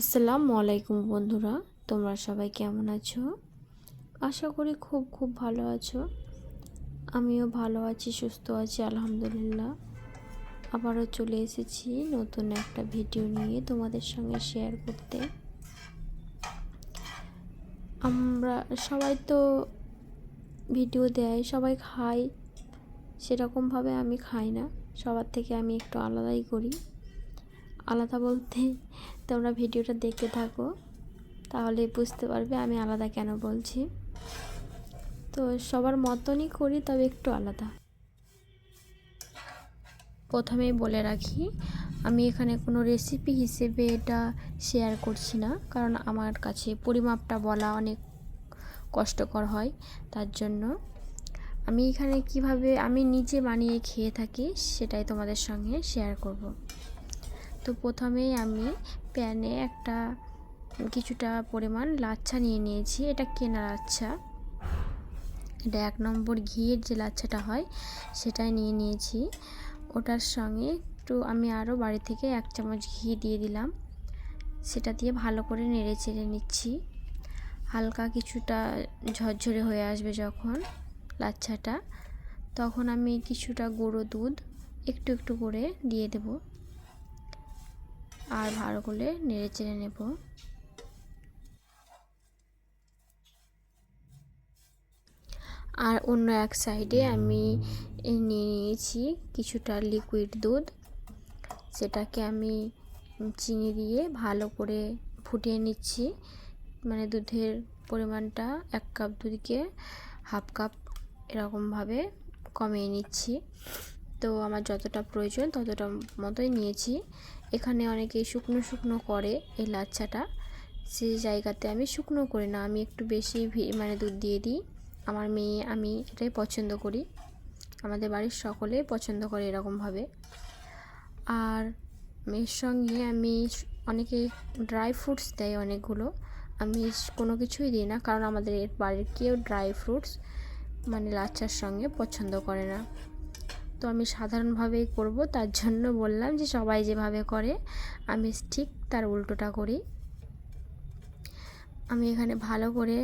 আসসালামু আলাইকুম বন্ধুরা, তোমরা সবাই কেমন আছো? আশা করি খুব খুব ভালো আছো। আমিও ভালো আছি, সুস্থ আছি, আলহামদুলিল্লাহ। আবারও চলে এসেছি নতুন একটা ভিডিও নিয়ে তোমাদের সঙ্গে শেয়ার করতে। আমরা সবাই তো ভিডিও দেয়, সবাই খায়। সেরকমভাবে আমি খাই না, সবার থেকে আমি একটু আলাদাই করি। আলাদা বলতে তোমরা ভিডিওটা দেখতে থাকো, তাহলে বুঝতে পারবে আমি আলাদা কেন বলছি। তো সবার মতনই করি, তবে একটু আলাদা। প্রথমেই বলে রাখি, আমি এখানে কোনো রেসিপি হিসেবে এটা শেয়ার করছি না, কারণ আমার কাছে পরিমাপটা বলা অনেক কষ্টকর হয়, তার জন্য। আমি এখানে কীভাবে, আমি নিজে বানিয়ে খেয়ে থাকি, সেটাই তোমাদের সঙ্গে শেয়ার করব। তো প্রথমেই আমি প্যানে একটা কিছুটা পরিমাণ লাচ্ছা নিয়ে নিয়েছি। এটা কেনা লাচ্ছা। এটা এক নম্বর ঘিয়ের যে লাচ্ছাটা হয়, সেটাই নিয়ে নিয়েছি। ওটার সঙ্গে একটু আমি আরও বাড়ি থেকে এক চামচ ঘি দিয়ে দিলাম। সেটা দিয়ে ভালো করে নেড়ে চেড়ে নিচ্ছি। হালকা কিছুটা ঝরঝরে হয়ে আসবে যখন লাচ্ছাটা। তখন আমি কিছুটা গুঁড়ো দুধ একটু একটু করে দিয়ে দেবো। আর ভালো করে নেড়ে চেড়ে নেব। আর অন্য এক সাইডে আমি নিয়ে নিয়েছি কিছুটা লিকুইড দুধ। সেটাকে আমি চিনি দিয়ে ভালো করে ফুটিয়ে নিচ্ছি। মানে দুধের পরিমাণটা এক কাপ দুধকে হাফ কাপ এরকমভাবে কমিয়ে নিচ্ছি। তো আমার যতটা প্রয়োজন ততটা মতোই নিয়েছি। এখানে অনেকেই শুকনো শুকনো করে এই লাচ্ছাটা। সেই জায়গাতে আমি শুকনো করি না, আমি একটু বেশি মানে দুধ দিয়ে দিই। আমার মেয়ে, আমি এটাই পছন্দ করি। আমাদের বাড়ির সকলে পছন্দ করে এরকমভাবে আর মেয়ের সঙ্গে আমি অনেকে ড্রাই ফ্রুটস দেয় অনেকগুলো। আমি কোনো কিছুই দিই না, কারণ আমাদের বাড়ির কেউ ড্রাই ফ্রুটস মানে লাচ্চার সঙ্গে পছন্দ করে না। তো আমি সাধারণভাবেই করব। তার জন্য বললাম যে সবাই যেভাবে করে, আমি ঠিক তার উল্টোটা করি। আমি এখানে ভালো করে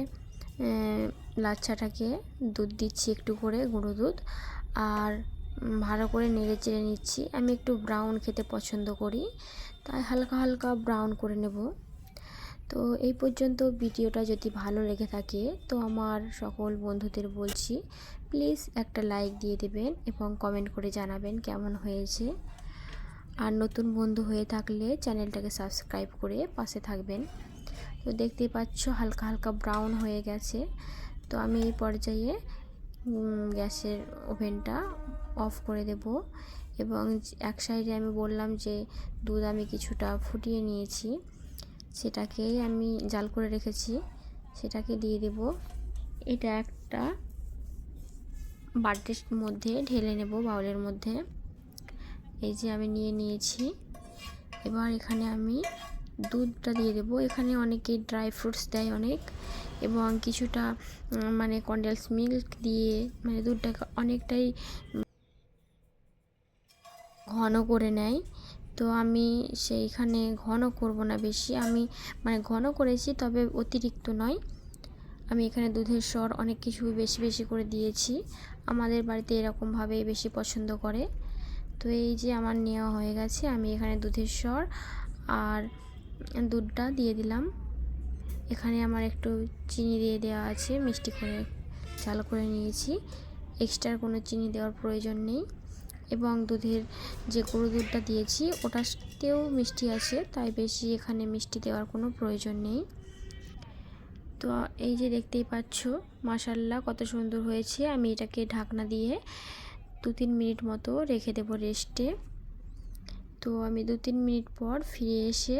লাচ্ছাটাকে দুধ দিচ্ছি একটু করে, গুঁড়ো দুধ। আর ভালো করে নেড়ে চেড়ে নিচ্ছি। আমি একটু ব্রাউন খেতে পছন্দ করি। তাই হালকা হালকা ব্রাউন করে নেব। তো এই পর্যন্ত ভিডিওটা যদি ভালো লেগে থাকে, তো আমার সকল বন্ধুদের বলছি, প্লিজ একটা লাইক দিয়ে দেবেন এবং কমেন্ট করে জানাবেন কেমন হয়েছে। আর নতুন বন্ধু হয়ে থাকলে চ্যানেলটাকে সাবস্ক্রাইব করে পাশে থাকবেন। তো দেখতেই পাচ্ছ হালকা হালকা ব্রাউন হয়ে গেছে। তো আমি এই পর্যায়ে গ্যাসের ওভেনটা অফ করে দেব এবং এক সাইডে আমি বললাম যে দুধ আমি কিছুটা ফুটিয়ে নিয়েছি। সেটাকেই আমি জাল করে রেখেছি। সেটাকে দিয়ে দেব। এটা একটা বাটির মধ্যে ঢেলে নেব, বাউলের মধ্যে। এই যে আমি নিয়ে নিয়েছি। এবার এখানে আমি দুধটা দিয়ে দেব। এখানে অনেকে ড্রাই ফ্রুটস দেয় অনেক এবং কিছুটা মানে কন্ডেন্স মিল্ক দিয়ে মানে দুধটাকে অনেকটাই ঘন করে নেয়। তো আমি সেইখানে ঘন করব না বেশি। আমি মানে ঘন করেছি তবে অতিরিক্ত নয়। আমি এখানে দুধের স্বর অনেক কিছু বেশি বেশি করে দিয়েছি। আমাদের বাড়িতে এরকমভাবেই বেশি পছন্দ করে। তো এই যে আমার নেওয়া হয়ে গেছে, আমি এখানে দুধের স্বর আর দুধটা দিয়ে দিলাম। এখানে আমার একটু চিনি দিয়ে দেওয়া আছে, মিষ্টি করে চাল করে নিয়েছি। এক্সট্রা কোনো চিনি দেওয়ার প্রয়োজন নেই। এবং দুধের যে গরু দুধটা দিয়েছি, ওটাতেও মিষ্টি আছে, তাই বেশি এখানে মিষ্টি দেওয়ার কোনো প্রয়োজন নেই। তো এই যে দেখতেই পাচ্ছ মাসাল্লা কত সুন্দর হয়েছে। আমি এটাকে ঢাকনা দিয়ে দু তিন মিনিট মতো রেখে দেব রেস্টে। তো আমি দু তিন মিনিট পর ফিরে এসে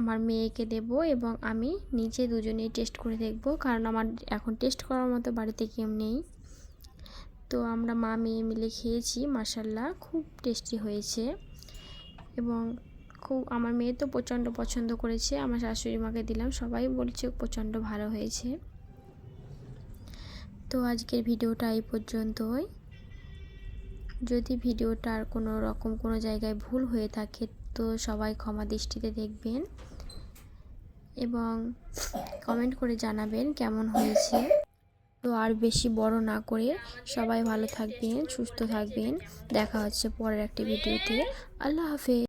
আমার মেয়েকে দেব এবং আমি নিজে দুজনেই টেস্ট করে দেখব, কারণ আমার এখন টেস্ট করার মতো বাড়িতে কেউ নেই। তো আমরা মা, মেয়ে মিলে খেয়েছি মাসাল্লাহ খুব টেস্টি হয়েছে। এবং খুব, আমার মেয়ে তো প্রচণ্ড পছন্দ করেছে, আমার শাশুড়ি মাকে দিলাম, সবাই বলছে প্রচণ্ড ভালো হয়েছে। তো আজকের ভিডিওটা এই পর্যন্তই। যদি ভিডিওটার কোনো রকম কোনো জায়গায় ভুল হয়ে থাকে, তো সবাই ক্ষমা দৃষ্টিতে দেখবেন। এবং কমেন্ট করে জানাবেন কেমন হয়েছে। তো আর বেশি বড় না করে সবাই ভালো থাকবেন, সুস্থ থাকবেন। দেখা হচ্ছে পরের একটি ভিডিওতে। আল্লাহ হাফেজ।